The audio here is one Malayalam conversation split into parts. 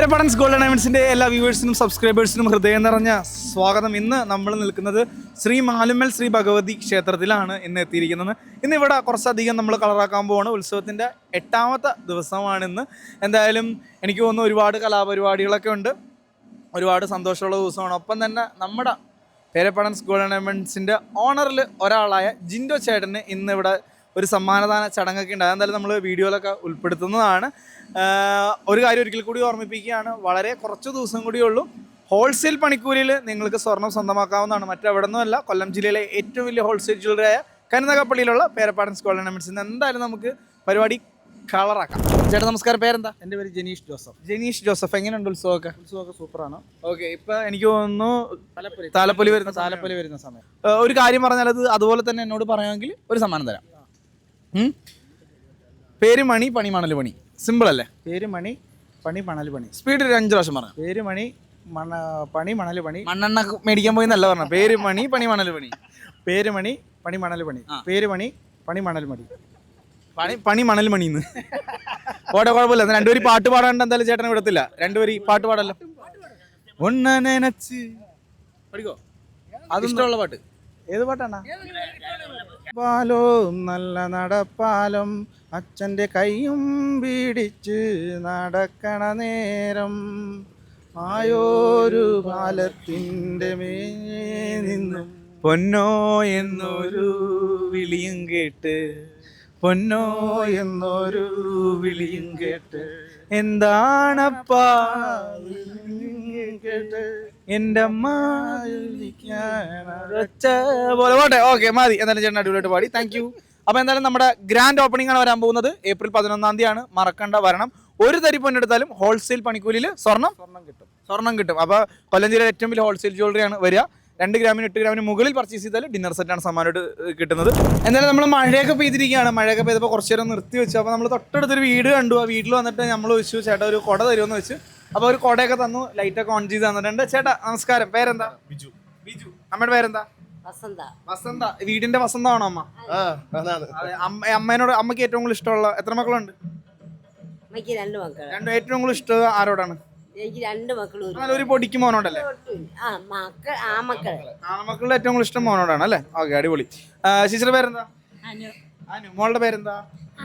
പേരപ്പടൻസ് ഗോൾഡ് ഡയമണ്ട്സിന്റെ എല്ലാ വ്യൂവേഴ്സിനും സബ്സ്ക്രൈബേഴ്സിനും ഹൃദയം നിറഞ്ഞ സ്വാഗതം. ഇന്ന് നമ്മൾ നിൽക്കുന്നത് ശ്രീ മാലുമൽ ശ്രീ ഭഗവതി ക്ഷേത്രത്തിലാണ് ഇന്ന് എത്തിയിരിക്കുന്നത്. ഇന്ന് ഇവിടെ കുറച്ചധികം നമ്മൾ കളറാക്കാൻ പോവാണ്. ഉത്സവത്തിന്റെ എട്ടാമത്തെ ദിവസമാണ് ഇന്ന്. എന്തായാലും എനിക്ക് തോന്നുന്നു ഒരുപാട് കലാപരിപാടികളൊക്കെ ഉണ്ട്. ഒരുപാട് സന്തോഷമുള്ള ദിവസമാണ്. ഒപ്പം തന്നെ നമ്മുടെ പേരപ്പടൻസ് ഗോൾഡ് ഡയമണ്ട്സിന്റെ ഓണറിൽ ഒരാളായ ജിൻഡോ ചേട്ടന് ഇന്ന് ഇവിടെ ഒരു സമ്മാനദാന ചടങ്ങൊക്കെ ഉണ്ട്. അതെന്തായാലും നമ്മൾ വീഡിയോയിലൊക്കെ ഉൾപ്പെടുത്തുന്നതാണ്. ഒരു കാര്യം ഒരിക്കൽ കൂടി ഓർമ്മിപ്പിക്കുകയാണ്. വളരെ കുറച്ച് ദിവസം കൂടിയേ ഉള്ളൂ. ഹോൾസെയിൽ പണിക്കൂലിയിൽ നിങ്ങൾക്ക് സ്വർണം സ്വന്തമാക്കാവുന്നതാണ്. മറ്റെവിടെ നിന്നുമല്ല കൊല്ലം ജില്ലയിലെ ഏറ്റവും വലിയ ഹോൾസെയിൽ ജ്വല്ലറിയായ കരുനകപ്പള്ളിയിലുള്ള പേരപ്പാടൻ ഡയമണ്ട്സിൽ നിന്ന് എന്തായാലും നമുക്ക് പരിപാടി കളറാക്കാം. ചേട്ടാ നമസ്കാരം. പേരെന്താ? എന്റെ പേര് ജനീഷ് ജോസഫ്. ജനീഷ് ജോസഫ്. എങ്ങനെയുണ്ട് ഉത്സവമൊക്കെ? ഉത്സവമൊക്കെ സൂപ്പറാണ്. ഓക്കെ ഇപ്പൊ എനിക്ക് തോന്നുന്നു താലപ്പൊലി. വരുന്ന താലപ്പൊലി വരുന്ന സമയം. ഒരു കാര്യം പറഞ്ഞാൽ അത് അതുപോലെ തന്നെ എന്നോട് പറയുമെങ്കിൽ ഒരു സമ്മാനം തരാം? പേര് മണി പണി മണൽ പണി. സിമ്പിൾ അല്ലേ? പേര് മണി പണി മണൽ പണി. സ്പീഡ് ഒരു അഞ്ച് പ്രാവശ്യം പറഞ്ഞു? പേര് മണി മണ പണി മണൽ പണി. മണ്ണെണ്ണ മേടിക്കാൻ പോയി എന്നല്ല പറഞ്ഞു? പേര് മണി പണി മണൽ പണി. പേര് മണി പണി മണൽ പണി. പേര് മണി പണി മണൽ മണി. പണി പണി മണൽ മണിന്ന് ഓടെ കുഴപ്പമില്ല. രണ്ടുപേരും പാട്ട് പാടാണ്ട് എന്തായാലും ചേട്ടനെ വിടത്തില്ല രണ്ടുപേരും പാട്ട് പാടല്ലോ. ഒന്ന നനച്ച്. പഠിക്കോ? അത് ഇഷ്ടമുള്ള പാട്ട്? ഏത് പാട്ടാണ്? പാലോ നല്ല നടപ്പാലം അച്ഛന്റെ കൈയും പിടിച്ച് നടക്കണ നേരം. ആയോരു പാലത്തിന്റെ മേ നിന്നും പൊന്നോ എന്നൊരു വിളിയും കേട്ട് പൊന്നോ എന്നൊരു വിളിയും കേട്ട് എന്താണപ്പാ പോലെ. പോട്ടെ ഓക്കെ മതി. എന്തായാലും ചേട്ടൻ അടിപൊളിയായിട്ട് പാടി. താങ്ക് യു അപ്പൊ എന്തായാലും നമ്മുടെ ഗ്രാൻഡ് ഓപ്പണിംഗ് ആണ് വരാൻ പോകുന്നത്. ഏപ്രിൽ പതിനൊന്നാം തീയതിയാണ്. മറക്കണ്ട വരണം. ഒരു തരി പൊന്നെടുത്താലും ഹോൾസെയിൽ പണിക്കൂലിയിൽ സ്വർണം സ്വർണം കിട്ടും. സ്വർണം കിട്ടും. അപ്പൊ കൊല്ലം ജില്ലയിലെ ഏറ്റവും വലിയ ഹോൾസെയിൽ ജ്വല്ലറിയാണ് വരിക. രണ്ട് ഗ്രാമിന് എട്ട് ഗ്രാമിന് മുകളിൽ പർച്ചേസ് ചെയ്താൽ ഡിന്നർ സെറ്റാണ് സമ്മാനമായിട്ട് കിട്ടുന്നത്. എന്തായാലും നമ്മൾ മഴയൊക്കെ പെയ്തിരിക്കുകയാണ്. മഴയൊക്കെ പെയ്തപ്പോൾ കുറച്ച് നേരം നിർത്തി വെച്ചു. അപ്പോൾ നമ്മൾ തൊട്ടടുത്തൊരു വീട് കണ്ടു. ആ വീട്ടിൽ വന്നിട്ട് നമ്മൾ വെച്ചു. ചേട്ടാ ഒരു കുട തരുമെന്ന് വെച്ച്. അപ്പോൾ ഒരു കൊടയൊക്കെ തന്നു ലൈറ്റ് ഒക്കെ ഓൺ ചെയ്ത് തന്നിട്ടുണ്ട്. ചേട്ടാ നമസ്കാരം. പേരെന്താ? ബിജു. ബിജു. അമ്മയുടെ പേരെന്താ? വസന്ത. വസന്ത. വീടിന്റെ വസന്തമാണോ അമ്മ? അതെ അമ്മേനോട് അമ്മയ്ക്ക് ഏറ്റവും കൂടുതൽ ഇഷ്ടമുള്ള എത്ര മക്കളുണ്ട്? അമ്മയ്ക്ക് രണ്ട് മക്കൾ. രണ്ടും ഏറ്റവും കൂടുതൽ ഇഷ്ടം ആരോടാണ്? എനിക്ക് രണ്ട് മക്കളും ഒരു എന്നാലും ഒരു പൊടിക്ക് മോനോടല്ലേ? ആ മക്കൾ ആ ആൺമക്കളുടെ ഏറ്റവും കൂടുതൽ ഇഷ്ടം മോനോടാണ് അല്ലേ? ഓക്കെ അടിപൊളി. ശിശിയുടെ പേരെന്താ? അനു. മോളുടെ പേരെന്താ?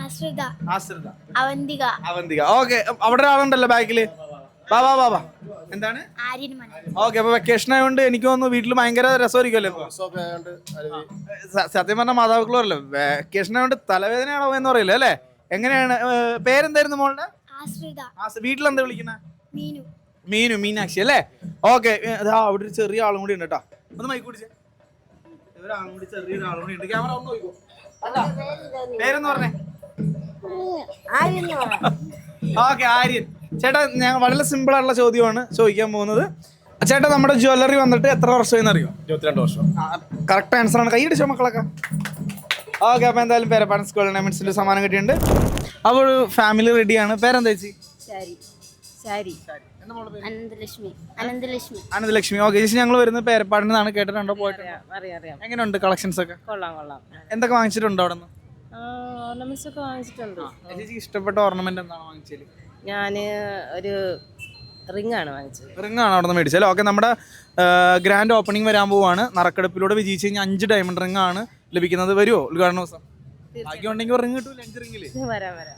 ആശ്രിത. ആശ്രിത. അവന്തിക. അവന്തിക. ഓക്കെ അവിടെ ഒരാളുണ്ടല്ലോ ബാക്കിൽ. വാ വാ വാ വാ. എന്താണ്? ഓക്കെ അപ്പൊ വെക്കേഷൻ ആയതുകൊണ്ട് എനിക്ക് തോന്നുന്നു വീട്ടിൽ ഭയങ്കര രസമായിരിക്കുമല്ലോ സത്യം പറഞ്ഞ മാതാപിതാക്കളല്ലോ വെക്കേഷൻ ആയതുകൊണ്ട് തലവേദനയാണോ എന്ന് പറയില്ല അല്ലേ? എങ്ങനെയാണ് പേരെന്തായിരുന്നു മോളുടെ? വീട്ടിലെന്താ വിളിക്കുന്നത് മീനു. മീനു മീനാക്ഷി അല്ലേ? ഓക്കെ അതാ അവിടെ ഒരു ചെറിയ ആളും കൂടി ഉണ്ട് കേട്ടോ. ഒന്ന് മൈക്ക് പിടിച്ചേ. ഒരാളും കൂടി ചെറിയ ആളും കൂടി ഉണ്ട്. ക്യാമറ ഒന്ന് നോക്കൂ അല്ല പേരെന്ന് പറഞ്ഞേ? ഓക്കെ ആര്യൻ. ചേട്ടാ ഞാൻ വളരെ സിമ്പിൾ ആയിട്ടുള്ള ചോദ്യമാണ് ചോദിക്കാൻ പോകുന്നത്. ചേട്ടാ നമ്മുടെ ജ്വല്ലറി വന്നിട്ട് എത്ര വർഷമായി അറിയോ ഇരുപത്തിരണ്ട് വർഷം. കറക്റ്റ് ആൻസർ ആണ്. കൈയടിച്ചോ മക്കളൊക്കെ? ഓക്കെ അപ്പൊ എന്തായാലും പേരപ്പാടൻ സ്കൂൾ ഡയമണ്ട്സിന്റെ സമ്മാനം കിട്ടിയിട്ടുണ്ട്. അപ്പോൾ ഒരു ഫാമിലി റെഡിയാണ് പേരെന്താ ചേച്ചി? ശരി. ശരി. അനന്തലക്ഷ്മി. ഓക്കെ ചേച്ചി ഞങ്ങൾ വരുന്നത് പേരപ്പാടിനാണ് കേട്ടിട്ടുണ്ടോ? അറിയാം എങ്ങനെയുണ്ട് കളക്ഷൻസ് ഒക്കെ? കൊള്ളാം കൊള്ളാം. എന്തൊക്കെ വാങ്ങിച്ചിട്ടുണ്ടോ അവിടെ നിന്ന് ഓർണമെന്റ്സ് ഒക്കെ വാങ്ങിച്ചിട്ടുണ്ട്? ചേച്ചിക്ക് ഇഷ്ടപ്പെട്ട ഓർണമെന്റ് എന്താണ് വാങ്ങിച്ചത് ഞാൻ ഒരു റിംഗ് ആണ് വാങ്ങിച്ചത്. റിംഗ് ആണ് അവിടെ നിന്ന് മേടിച്ചത് ഓക്കെ നമ്മുടെ ഗ്രാൻഡ് ഓപ്പണിംഗ് വരാൻ പോവാണ്. നറക്കെടുപ്പിലൂടെ വിജയിച്ച് കഴിഞ്ഞാൽ അഞ്ച് ഡയമണ്ട് റിംഗ് ആണ് ലഭിക്കുന്നത്. വരുമോ ഉദ്ഘാടന ദിവസം? ബാക്കി ഉണ്ടെങ്കിൽ റിംഗ് കിട്ടൂല അഞ്ച് റിംഗിൽ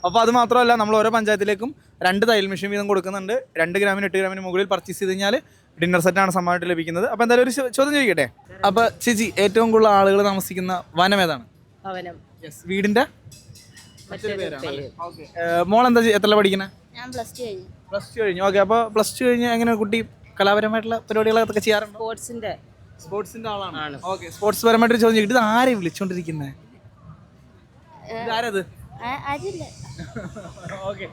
അപ്പോൾ അത് മാത്രമല്ല നമ്മൾ ഓരോ പഞ്ചായത്തിലേക്കും രണ്ട് തയ്യൽ മെഷീൻ വീതം കൊടുക്കുന്നുണ്ട്. രണ്ട് ഗ്രാമിന് എട്ട് ഗ്രാമിന് മുകളിൽ പർച്ചേസ് ചെയ്ത് കഴിഞ്ഞാൽ ഡിന്നർ ആണ് സമ്മാനമായിട്ട് ലഭിക്കുന്നത്. അപ്പൊ എന്തായാലും ഒരു ചോദ്യം ചോദിക്കട്ടെ? അപ്പൊ ചേച്ചി ഏറ്റവും കൂടുതൽ ആളുകൾ താമസിക്കുന്ന വനം ഏതാണ്? ഭവനം. യെസ് വീടിന്റെ മറ്റൊരു പേര്. മോൾ എന്താ എത്ര പഠിക്കുന്നത് ഞാൻ പ്ലസ് ടു കഴിഞ്ഞു. പ്ലസ് ടു കഴിഞ്ഞു. ഓക്കെ അപ്പോൾ പ്ലസ് ടു കഴിഞ്ഞ് എങ്ങനെ കുട്ടി കലാപരമായിട്ടുള്ള പരിപാടികളൊക്കെ ചെയ്യാറുണ്ടോ? സ്പോർട്സിന്റെ സ്പോർട്സിന്റെ ആളാണ്? ഓക്കെ സ്പോർട്സ് പരമായിട്ട് ചോദിച്ചു. ഇത് ആരെ വിളിച്ചോണ്ടിരിക്കുന്നത് ഇതാരത്? ഓക്കെ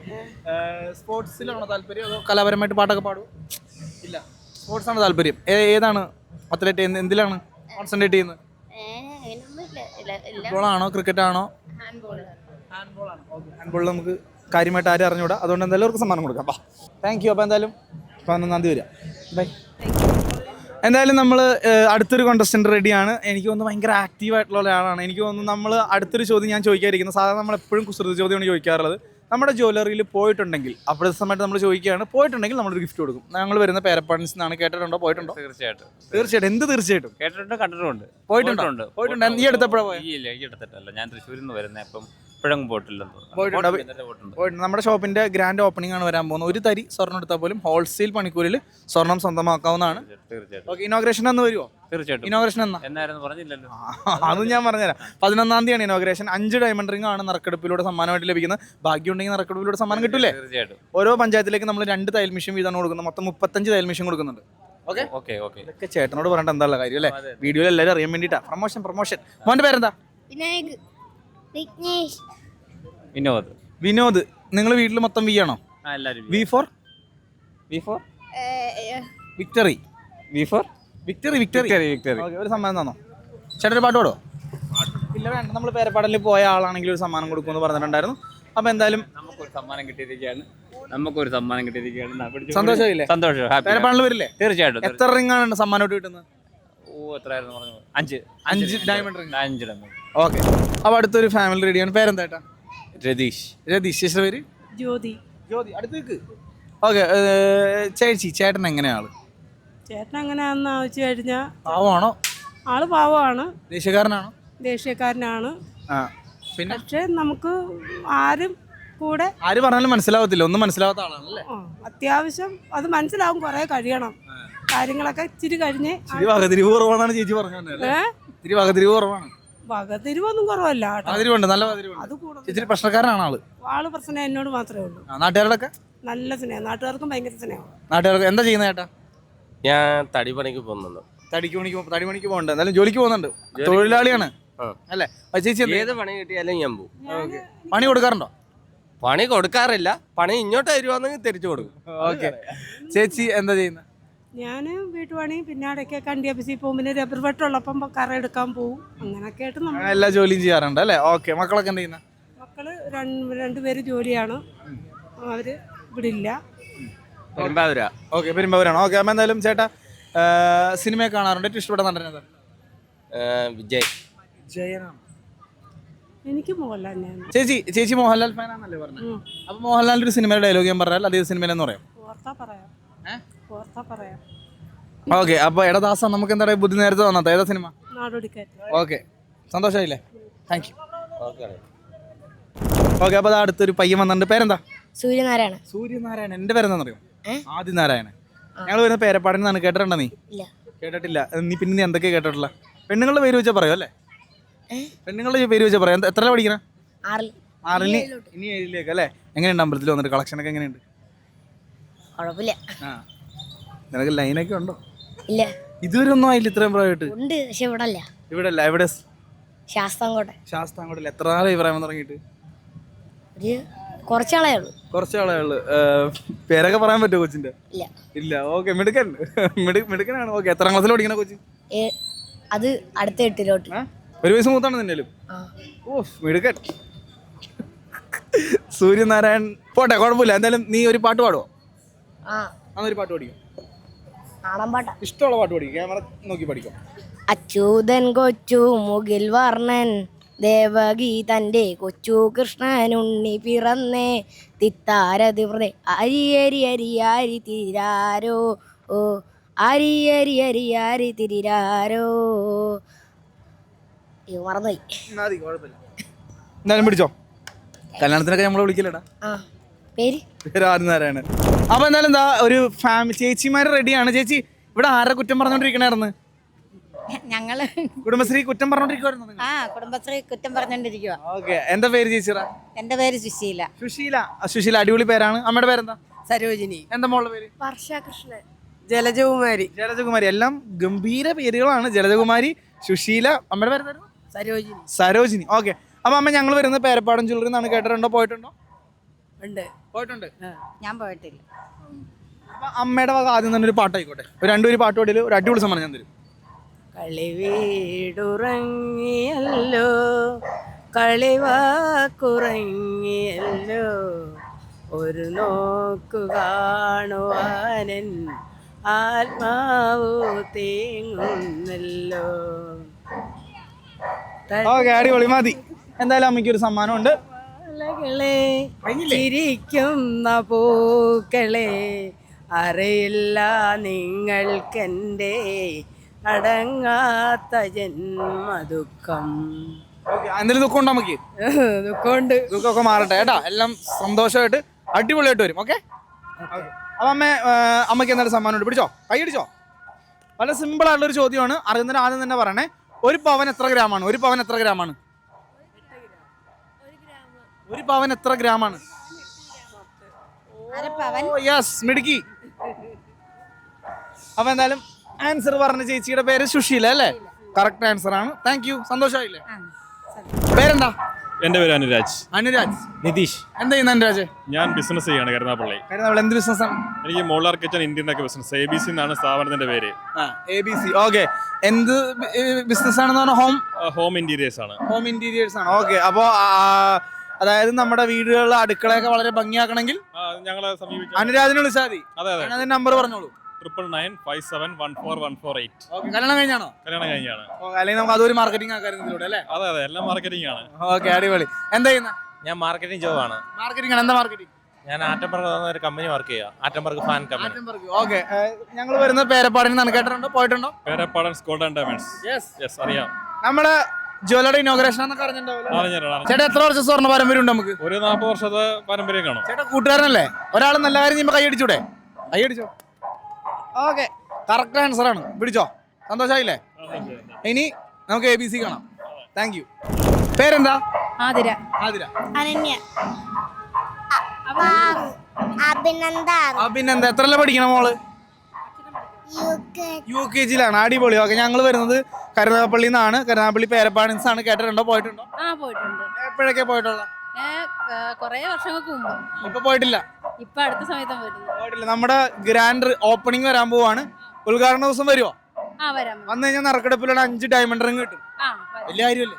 സ്പോർട്സിലാണോ താല്പര്യം? അതോ കലാപരമായിട്ട് പാട്ടൊക്കെ പാടും ഇല്ല. സ്പോർട്സ് ആണ് താല്പര്യം? ഏതാണ്? അത്ലറ്റ് എന്തിലാണ്? കോൺസെൻട്രേറ്റ് ചെയ്യുന്നത്. ഫുട്ബോൾ ആണോ ക്രിക്കറ്റ് ആണോ? ഹാൻഡ്ബോൾ ഹാൻഡ്ബോൾ നമുക്ക് കാര്യമായിട്ട് ആരും അറിഞ്ഞുകൂടാ. അതുകൊണ്ട് എന്തായാലും അവർക്ക് സമ്മാനം കൊടുക്കാം. വാ. താങ്ക് യു അപ്പോൾ എന്തായാലും പതിനൊന്നാം തീയതി വരാം ബൈ എന്തായാലും നമ്മൾ അടുത്തൊരു കോണ്ടസ്റ്റന്റ് റെഡിയാണ് എനിക്ക് തോന്നുന്നു ഭയങ്കര ആക്റ്റീവ് ആയിട്ടുള്ള ഒരാളാണ്. എനിക്ക് തോന്നുന്നു നമ്മൾ അടുത്തൊരു ചോദ്യം ഞാൻ ചോദിക്കാതിരിക്കുന്നത് സാധാരണ നമ്മൾ എപ്പോഴും കുസൃതി ചോദ്യമാണ് ചോദിക്കാറുള്ളത്. നമ്മുടെ ജ്വല്ലറിയിൽ പോയിട്ടുണ്ടെങ്കിൽ അപ്പോഴത്തെ സമയത്ത് നമ്മൾ ചോദിക്കുകയാണ് പോയിട്ടുണ്ടെങ്കിൽ നമ്മളൊരു ഗിഫ്റ്റ് കൊടുക്കും. ഞങ്ങൾ വരുന്ന പേരപ്പാൻസ് നിന്നാണ് കേട്ടിട്ടുണ്ടോ? പോയിട്ടുണ്ടോ? തീർച്ചയായിട്ടും. തീർച്ചയായിട്ടും. എന്ത് തീർച്ചയായിട്ടും? കേട്ടിട്ടുണ്ട്? കണ്ടിട്ടുണ്ട് പോയിട്ടുണ്ടോ? പോയിട്ടുണ്ട്. ഈ അടുത്തപ്പോഴാണ് പോയെ? ഈ ഇല്ല ഈ അടുത്തിട്ടല്ല ഞാൻ തൃശ്ശൂരിൽ നിന്ന് വരുന്നത് അപ്പം തോന്നുന്നു. പോയിട്ടുണ്ട്. നമ്മുടെ ഷോപ്പിന്റെ ഗ്രാൻഡ് ഓപ്പണിംഗ് ആണ് വരാൻ പോകുന്നത്. ഒരു തരി സ്വർണം എടുത്താൽ പോലും ഹോൾസെയിൽ പണിക്കൂലിൽ സ്വർണം സ്വന്തമാക്കാവുന്നതാണ്. തീർച്ചയായിട്ടും. ഓക്കെ ഇനോഗ്രേഷൻ എന്ന് വരുമോ തീർച്ചയായിട്ടും. ഇനോഗ്രേഷൻ എന്നാ എന്നായിരുന്നു പറഞ്ഞില്ലല്ലോ. അത് ഞാൻ പറഞ്ഞുതരാം. പതിനൊന്നാം ആണ് ഇനോഗ്രേഷൻ അഞ്ച് ഡയമണ്ട് റിംഗ് ആണ് നറുക്കെടുപ്പിലൂടെ സമ്മാനമായിട്ട് ലഭിക്കുന്നത്. ഉണ്ടെങ്കിൽ നറുക്കെടുപ്പിലൂടെ സമ്മാനം കിട്ടില്ലേ തീർച്ചയായിട്ടും. ഓരോ പഞ്ചായത്തിലേക്ക് നമ്മൾ രണ്ട് തയ്യൽ മിഷൻ വീതമാണ് കൊടുക്കുന്നത്. മൊത്തം മുപ്പത്തഞ്ച് തയ്യൽ മിഷൻ കൊടുക്കുന്നുണ്ട്. ഓക്കെ? Okay okay. ഇതൊക്കെ ചേട്ടനോട് പറഞ്ഞിട്ട് എന്താ കാര്യം അല്ലേ? വീഡിയോയിൽ എല്ലാവരും അറിയാൻ വേണ്ടിട്ടാ പ്രൊമോഷൻ പ്രൊമോഷൻ മോന്റെ പേരെന്താ? വിനായക്. വിഘ്നേഷ്. വിനോദ്. വിനോദ്. നിങ്ങൾ വീട്ടിൽ മൊത്തം വി ആണോ? ആ എല്ലാവരും V for V for victory V for victory victory victory ഒരു സമ്മാനം തന്നോ? ചേട്ടൻ ഒരു പാട്ട് പാടോ ഇല്ല വേണ്ട. നമ്മൾ പേരപ്പാടലിൽ പോയ ആളാണെങ്കിൽ ഒരു സമ്മാനം കൊടുക്കുമെന്ന് പറഞ്ഞിട്ടുണ്ടായിരുന്നു. അപ്പൊ എന്തായാലും നമുക്കൊരു സമ്മാനം കിട്ടിയിരിക്കുകയാണ്. നമുക്കൊരു സമ്മാനം കിട്ടിയിരിക്കുകയാണ്. സന്തോഷമില്ലേ സന്തോഷം പേരപ്പാടലിൽ വരില്ലേ? തീർച്ചയായിട്ടും എത്ര റിംഗ് ആണ് സമ്മാനമായിട്ട് കിട്ടുന്നത്? ഓ എത്രയായിരുന്നു പറഞ്ഞു അഞ്ച്. അഞ്ച് ഡയമണ്ട് റിംഗ് അഞ്ച് ഡയമണ്ട് ഓക്കെ. അപ്പോൾ അടുത്തൊരു ഫാമിലി റെഡിയാണ് പേരെന്താ രതീഷ്. രതീഷ് ചേച്ചിയുടെ പേര്? ജ്യോതി. ജ്യോതി അടുത്തേക്ക് ഓക്കെ ചേച്ചി ചേട്ടൻ എങ്ങനെയാണ് ചേട്ടൻ എങ്ങനെയാണെന്ന് ആവശ്യം കഴിഞ്ഞാൽ പാവമാണോ? ആൾ പാവമാണ്. ദേശീയക്കാരനാണോ ദേഷ്യക്കാരനാണ്. ആ പിന്നെ? പക്ഷെ നമുക്ക് ആരും കൂടെ ആര് പറഞ്ഞാലും മനസ്സിലാവത്തില്ല. ഒന്നും മനസ്സിലാവാത്ത ആളാണല്ലേ അത്യാവശ്യം അത് മനസ്സിലാവും. കുറെ കഴിയണം. കാര്യങ്ങളൊക്കെ ഇച്ചിരി കഴിഞ്ഞ് ഇത്തിരി വകതിരിവ് കുറവാണെന്നാണ് ചേച്ചി പറഞ്ഞു ഇത്തിരി വകതിരിവ് കുറവാണ്. വകതിരിവൊന്നും കുറവല്ല കേട്ടോ. വകതിരിവുണ്ട് നല്ല വകതിരിവുണ്ട്. അത് കൂടുതൽ ഇച്ചിരി പ്രശ്നക്കാരനാണ് ആൾ. ആൾ പ്രശ്നം എന്നോട് മാത്രമേ ഉള്ളൂ. ആ, നാട്ടുകാരോടൊക്കെ? നല്ല സ്നേഹം നാട്ടുകാർക്കും ഭയങ്കര സ്നേഹമാണ്. നാട്ടുകാർക്ക് എന്താ ചെയ്യുന്നത് ചേട്ടാ ഞാൻ തടിപണിക്ക് പോകുന്നുണ്ട്. തടിക്ക് പണിക്ക് പോ- തടി പണിക്ക് പോകുന്നുണ്ട് എന്തായാലും ജോലിക്ക് പോകുന്നുണ്ട്. തൊഴിലാളിയാണ്. ആ. അല്ലേ? ആ, ചേച്ചി എന്ത്? ഏത് പണി കിട്ടിയാലും ഞാൻ പോകും. പണി കൊടുക്കാറുണ്ടോ? പണി കൊടുക്കാറില്ല. പണി ഇങ്ങോട്ട് തരുവാണെങ്കിൽ തിരിച്ചു കൊടുക്കും. ഓക്കെ. ചേച്ചി എന്താ ചെയ്യുന്നത് ഞാൻ വീട്ടുപണി പിന്നെ ഇടയ്ക്ക് കണ്ടി ഓഫീസിൽ പോകും. പിന്നെ റബ്ബർ വെട്ടുള്ളപ്പം കറ എടുക്കാൻ പോകും അങ്ങനെയൊക്കെ ആയിട്ട് നമ്മൾ എല്ലാ ജോലിയും ചെയ്യാറുണ്ട് അല്ലേ? ഓക്കെ മക്കളൊക്കെ എന്ത് ചെയ്യുന്ന? മക്കൾ രണ്ട് രണ്ടുപേര് ജോലിയാണ്. അവർ ഇവിടെ ഇല്ല. പെരുമ്പാവൂര. ഓക്കെ പെരുമ്പാവൂരാണ്. ഓക്കെ അപ്പം എന്തായാലും ചേട്ടാ സിനിമ കാണാറുണ്ട്. ഏറ്റവും ഇഷ്ടപ്പെട്ട നടൻ ഏതാ? വിജയ്. ജയനാണ് എനിക്ക് മോഹൻലാൽ ചേച്ചി ചേച്ചി മോഹൻലാൽ ഫാനാണല്ലേ പറഞ്ഞത്. അപ്പൊ മോഹൻലാലിന്റെ ഒരു സിനിമയുടെ ഡയലോഗ് ഞാൻ പറഞ്ഞാൽ അതേ സിനിമയിലെന്ന് പറയാം. ഓർത്താ പറയാം. ഓർത്താ പറയാം. ഓക്കെ അപ്പൊ എടാ ദാസ നമുക്ക് എന്താ പറയുക ബുദ്ധി നേരത്തെ വന്നത് ഏതാ സിനിമ? ഓക്കെ സന്തോഷമായില്ലേ താങ്ക് യു ഓക്കെ അപ്പൊ അടുത്തൊരു പയ്യൻ വന്നിട്ടുണ്ട്. പേരെന്താ? സൂര്യനാരായണ സൂര്യനാരായണ എന്റെ പേരെന്താണെന്നറിയോ ഏ? ആദിനാരായണൻ. ഞങ്ങൾ വരുന്ന പേരപ്പാടിൽ നിന്നാണ് കേട്ടിട്ടുണ്ടോ നീ? ഇല്ല. കേട്ടിട്ടില്ല. നീ പിന്നെ നീ എന്തൊക്കെ കേട്ടിട്ടില്ല പെണ്ണുങ്ങളുടെ പേര് വെച്ചാൽ പറയോ അല്ലേ? പെണ്ണുങ്ങളുടെ പേര് വെച്ചാൽ പറയാം? എത്ര പഠിക്കണ? ആറിന് ഇനി ഏഴിലേക്ക് അല്ലേ? എങ്ങനെയുണ്ട് അമ്പലത്തിൽ വന്നിട്ട്? കളക്ഷൻ ഒക്കെ എങ്ങനെയുണ്ട്? കുഴപ്പമില്ല. ആ. നിനക്ക് ലൈനൊക്കെ ഉണ്ടോ? ഇല്ല. ഇതുവരെ ഒന്നും ആയില്ല ഇത്രയും പ്രായമായിട്ട്. ഉണ്ട് പക്ഷെ ഇവിടെ അല്ല ഇവിടെ അല്ല എവിടെ? ശാസ്താംകോട്ടെ. ശാസ്താംകോട്ടിൽ എത്ര നാളായി പറയാൻ തുടങ്ങിയിട്ട്? ഒരു കുറച്ചാളേ ഉള്ളൂ. കുറച്ച് ആളേ ഉള്ളു പേരൊക്കെ പറയാൻ പറ്റുമോ കൊച്ചിന്റെ? ഇല്ല. ഇല്ല ഓക്കെ മിടുക്കൻ. മിടു- മിടുക്കനാണ്. ഓക്കെ എത്ര ക്ലാസ്സിൽ പഠിക്കണ കൊച്ചി? ഏ അത് അടുത്ത എട്ടിലോട്ട്. ആ? ഒരു വയസ്സ് മൂത്താണ് നിന്നാലും? ആ. ഓ മിടുക്കൻ. സൂര്യനാരായൺ പോട്ടെ കുഴപ്പമില്ല. എന്തായാലും നീ ഒരു പാട്ട് പാടുവോ? ആ. അന്നൊരു പാട്ട് പഠിക്കും. നാടൻ പാട്ടാ. ഇഷ്ടമുള്ള പാട്ട് പഠിക്കും. ക്യാമറ നോക്കി പഠിക്കും. അച്യൂതൻ കൊച്ചു മുകിൽ വർണൻ ദേവകി തന്റെ കൊച്ചു കൃഷ്ണൻ ഉണ്ണി പിറന്നേ. തിത്താരതിവൃതെ അരി അരി അരി അരി തിരാരോ. ഓ അരി അരി അരി അരി തിരിരാരോ അയ്യോ മറന്നുപോയി എന്നാലും പിടിച്ചോ. കല്യാണത്തിനൊക്കെ നമ്മളെ വിളിക്കില്ലടാ. ആ. പേര്? പേര് അപ്പൊ എന്തായാലും എന്താ ഒരു ഫാമിലി ചേച്ചിമാര് റെഡിയാണ് ചേച്ചി ഇവിടെ ആരെ കുറ്റം പറഞ്ഞോണ്ടിരിക്കണായിരുന്നു? ഞങ്ങൾ കുടുംബശ്രീ കുറ്റം പറഞ്ഞോണ്ടിരിക്കുവായിരുന്നു ആ കുടുംബശ്രീ കുറ്റം പറഞ്ഞോണ്ടിരിക്കുക ഓക്കെ. എന്താ പേര് ചേച്ചിറ എന്റെ പേര് സുശീല. സുശീല. ആ, സുശീല അടിപൊളി പേരാണ്. അമ്മയുടെ പേരെന്താ? സരോജിനി. എന്താ മോളുടെ പേര്? വർഷാകൃഷ്ണൻ. ജലജകുമാരി. ജലജകുമാരി. എല്ലാം ഗംഭീര പേരുകളാണ്. ജലജകുമാരി സുശീല അമ്മയുടെ പേരെന്തായിരുന്നു? സരോജിനി. സരോജിനി. ഓക്കെ. അപ്പൊ അമ്മ ഞങ്ങൾ വരുന്നത് പേരപ്പാടം ജ്വല്ലറി എന്നാണ് കേട്ടിട്ടുണ്ടോ? പോയിട്ടുണ്ടോ? ഉണ്ട്. പോയിട്ടുണ്ട്? ഞാൻ പോയിട്ടില്ല. അപ്പൊ അമ്മയുടെ വക ആദ്യം തന്നെ ഒരു പാട്ടായിക്കോട്ടെ. ഒരു രണ്ടുപേര് പാട്ട് പാടിയിൽ ഒരു അടിപൊളി സമ്മാനം ഞാൻ തരും. കളി വീടുറങ്ങിയല്ലോ കളിവാക്കുറങ്ങിയല്ലോ ഒരു നോക്കു കാണുവാനൻ ആത്മാവു തേങ്ങുന്നല്ലോ. ഓക്കെ അടിപൊളി മതി എന്തായാലും അമ്മയ്ക്ക് ഒരു സമ്മാനമുണ്ട്. മുല്ലകളെ ചിരിക്കുന്ന പൂക്കളെ അറിയില്ല നിങ്ങൾക്കെന്റെ അടങ്ങാത്ത ജന്മദുഃഖം. എന്തെങ്കിലും ദുഃഖം ഉണ്ടോ നമുക്ക് ദുഃഖമുണ്ട്. ദുഃഖമൊക്കെ മാറട്ടെ കേട്ടോ. എല്ലാം സന്തോഷമായിട്ട് അടിപൊളിയായിട്ട് വരും ഓക്കെ? അപ്പം അമ്മ അമ്മയ്ക്ക് എന്തായാലും സമ്മാനം ഉണ്ട്. പിടിച്ചോ? കൈ പിടിച്ചോ? വളരെ സിമ്പിൾ ആയിട്ടുള്ള ഒരു ചോദ്യമാണ്. അറിയുന്നതിന് ആദ്യം തന്നെ പറയണേ ഒരു പവൻ എത്ര ഗ്രാമാണ്? ഒരു പവൻ എത്ര ഗ്രാമാണ്? ഒരു പവൻ എത്ര ഗ്രാമാണ്? യെസ് മിടുക്കി. അപ്പൊ എന്തായാലും ആൻസർ പറഞ്ഞ ചേച്ചിയുടെ പേര് സുശീല അല്ലേ? കറക്റ്റ് ആൻസർ ആണ്. താങ്ക് യു സന്തോഷമായില്ലേ? പേരെന്താ? എന്റെ പേര് അനുരാജ്. അനുരാജ്. നിതീഷ്. എന്താ ചെയ്യുന്ന അനുരാജ്? ഞാൻ ബിസിനസ് ചെയ്യാണ് കരുനാപ്പള്ളി കാര്യം എന്ത് ബിസിനസ് ആണ്? എനിക്ക് മോളാർ കിച്ചൺ ഇന്ത്യൻ ഒക്കെ ബിസിനസ് എ ബി സി എന്നാണ് സ്ഥാപനത്തിന്റെ പേര്. എ ബി സി ഓക്കെ എന്ത് ബിസിനസ് ആണെന്ന് പറഞ്ഞാൽ ഹോം ഹോം ഇന്റീരിയേഴ്സ് ആണ്. ഹോം ഇന്റീരിയേഴ്സ് ആണ്. ഓക്കെ അപ്പോൾ അതായത് നമ്മുടെ വീടുകളിലെ അടുക്കളയൊക്കെ വളരെ ഭംഗിയാക്കണമെങ്കിൽ ഞങ്ങളെ സമീപിച്ച അനുരാജിനെ വിളിച്ചാൽ മതി അതെ അതെ. അതിന്റെ നമ്പർ പറഞ്ഞോളൂ. Triple nine five seven one four one four eight. കല്യാണം കഴിഞ്ഞാണോ? കല്യാണം കഴിഞ്ഞാണ്. ഓ, അല്ലെങ്കിൽ നമുക്ക് അതൊരു മാർക്കറ്റിംഗ് ആക്കാരും ഇതിലൂടെ അല്ലേ? അതെ അതെ എല്ലാം മാർക്കറ്റിംഗ് ആണ്. ഓക്കെ അടിപൊളി. എന്താ ചെയ്യുന്ന? ഞാൻ മാർക്കറ്റിംഗ് ജോബ് ആണ്. മാർക്കറ്റിംഗ് ആണ്. എന്താ മാർക്കറ്റിംഗ് ഞാൻ ആറ്റംബർഗ് എന്ന ഒരു കമ്പനി വർക്ക് ചെയ്യുക ആറ്റംബർഗ് ഫാൻ കമ്പനി ഓക്കെ ഞങ്ങൾ വരുന്ന പേരപ്പാടിന് നിന്ന് കേട്ടിട്ടുണ്ടോ പോയിട്ടുണ്ടോ? Perappadan gold and diamonds yes അറിയാം. നമ്മുടെ ജ്വല്ലറി ഇനോഗ്രേഷൻ എന്നൊക്കെ അറിഞ്ഞിട്ടുണ്ടാവില്ല അറിഞ്ഞിട്ടുണ്ട് ചേട്ടാ എത്ര വർഷം സ്വർണ പാരമ്പര്യം ഉണ്ട് നമുക്ക്? ഒരു നാൽപ്പത് വർഷത്തെ പാരമ്പര്യം കാണും. ചേട്ടാ കൂട്ടുകാരനല്ലേ? ഒരാൾ നല്ല കാര്യം ചെയ്യുമ്പോൾ കൈയടിച്ചൂടെ കൈയടിച്ചോ ഓക്കെ. കറക്റ്റ് ആൻസർ ആണ്. പിടിച്ചോ? സന്തോഷമായില്ലേ ഇനി നമുക്ക് എ ബി സി കാണാം. താങ്ക് യു പേരെന്താ? ആതിര. ആതിര. അനന്യ. അഭിനന്ദ. അഭിനന്ദ. പിന്നെന്താ എത്രല്ല പഠിക്കണം മോൾ? യു കെ ജിയിലാണ് അടിപൊളി. ഓക്കെ ഞങ്ങൾ വരുന്നത് കരുനാഗപ്പള്ളി നിന്നാണ്. കരുനാഗപ്പള്ളി പേരപ്പാണിൻസ് ആണ്. കേട്ടിട്ടുണ്ടോ? പോയിട്ടുണ്ടോ? ആ പോയിട്ടുണ്ട്. എപ്പോഴൊക്കെ പോയിട്ടുള്ള? കൊറേ വർഷങ്ങൾക്ക് മുമ്പ്. ഇപ്പൊ പോയിട്ടില്ല? ഇപ്പൊ അടുത്ത സമയത്ത് പോയിട്ടില്ല. നമ്മുടെ ഗ്രാൻഡ് ഓപ്പണിംഗ് വരാൻ പോവാണ്. ഉദ്ഘാടന ദിവസം വരുമോ ആ വരാം വന്നു കഴിഞ്ഞാൽ നറുക്കെടുപ്പിലൂടെ അഞ്ച് ഡയമണ്ട് റിംഗ് കിട്ടും. വലിയ കാര്യമല്ലേ?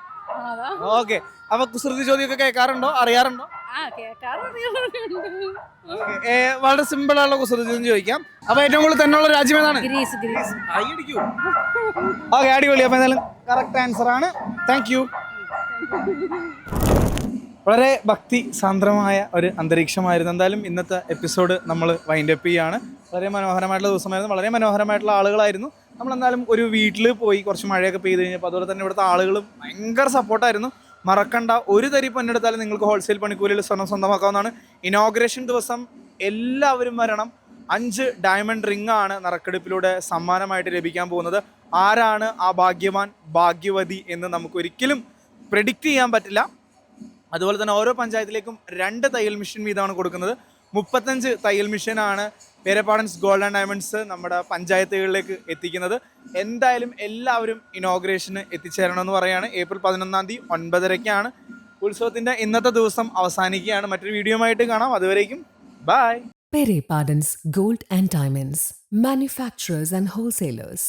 ഓക്കെ. അപ്പൊ കുസൃതി ചോദ്യമൊക്കെ കേൾക്കാറുണ്ടോ? അറിയാറുണ്ടോ? ആ വളരെ സിമ്പിൾ ആയുള്ള കുസൃതി ചോദിക്കാം. അപ്പൊ ഏറ്റവും കൂടുതൽ തന്നെയുള്ള രാജ്യം ഏതാണ്? Greece Greece. ഓക്കെ അടിപൊളി. അപ്പൊ എന്തായാലും കറക്റ്റ് ആൻസർ ആണ്. താങ്ക് യു വളരെ ഭക്തി സാന്ദ്രമായ ഒരു അന്തരീക്ഷമായിരുന്നു. എന്തായാലും ഇന്നത്തെ എപ്പിസോഡ് നമ്മൾ വൈൻഡ് അപ്പ് ചെയ്യാണ്. വളരെ മനോഹരമായിട്ടുള്ള ദിവസമായിരുന്നു. വളരെ മനോഹരമായിട്ടുള്ള ആളുകളായിരുന്നു. നമ്മൾ എന്തായാലും ഒരു വീട്ടിൽ പോയി കുറച്ച് മഴയൊക്കെ പെയ്ത് കഴിഞ്ഞപ്പോൾ അതുപോലെ തന്നെ ഇവിടുത്തെ ആളുകളും ഭയങ്കര സപ്പോർട്ടായിരുന്നു മറക്കണ്ട. ഒരു തരി പൊന്നെടുത്താലും നിങ്ങൾക്ക് ഹോൾസെയിൽ പണിക്കൂലിയിൽ സ്വർണം സ്വന്തമാക്കാവുന്നതാണ്. ഇനോഗ്രേഷൻ ദിവസം എല്ലാവരും വരണം. അഞ്ച് ഡയമണ്ട് റിംഗ് ആണ് നറുക്കെടുപ്പിലൂടെ സമ്മാനമായിട്ട് ലഭിക്കാൻ പോകുന്നത്. ആരാണ് ആ ഭാഗ്യവാൻ? ഭാഗ്യവതി എന്ന് നമുക്ക് ഒരിക്കലും പ്രെഡിക്റ്റ് ചെയ്യാൻ പറ്റില്ല. അതുപോലെ തന്നെ ഓരോ പഞ്ചായത്തിലേക്കും രണ്ട് തയ്യൽ മെഷീൻ വീതമാണ് കൊടുക്കുന്നത്. മുപ്പത്തഞ്ച് തയ്യൽ മെഷീനാണ് പേരപ്പാടൻസ് ഗോൾഡ് ആൻഡ് ഡയമണ്ട്സ് നമ്മുടെ പഞ്ചായത്തുകളിലേക്ക് എത്തിക്കുന്നത്. എന്തായാലും എല്ലാവരും ഇനോഗ്രേഷന് എത്തിച്ചേരണമെന്ന് പറയുകയാണ് ഏപ്രിൽ പതിനൊന്നാം തീയതി ഒൻപതരയ്ക്കാണ് ഉത്സവത്തിന്റെ ഇന്നത്തെ ദിവസം അവസാനിക്കുകയാണ്. മറ്റൊരു വീഡിയോ ആയിട്ട് കാണാം. അതുവരേക്കും bye. Pere Pardon's Gold and Diamonds, manufacturers and wholesalers.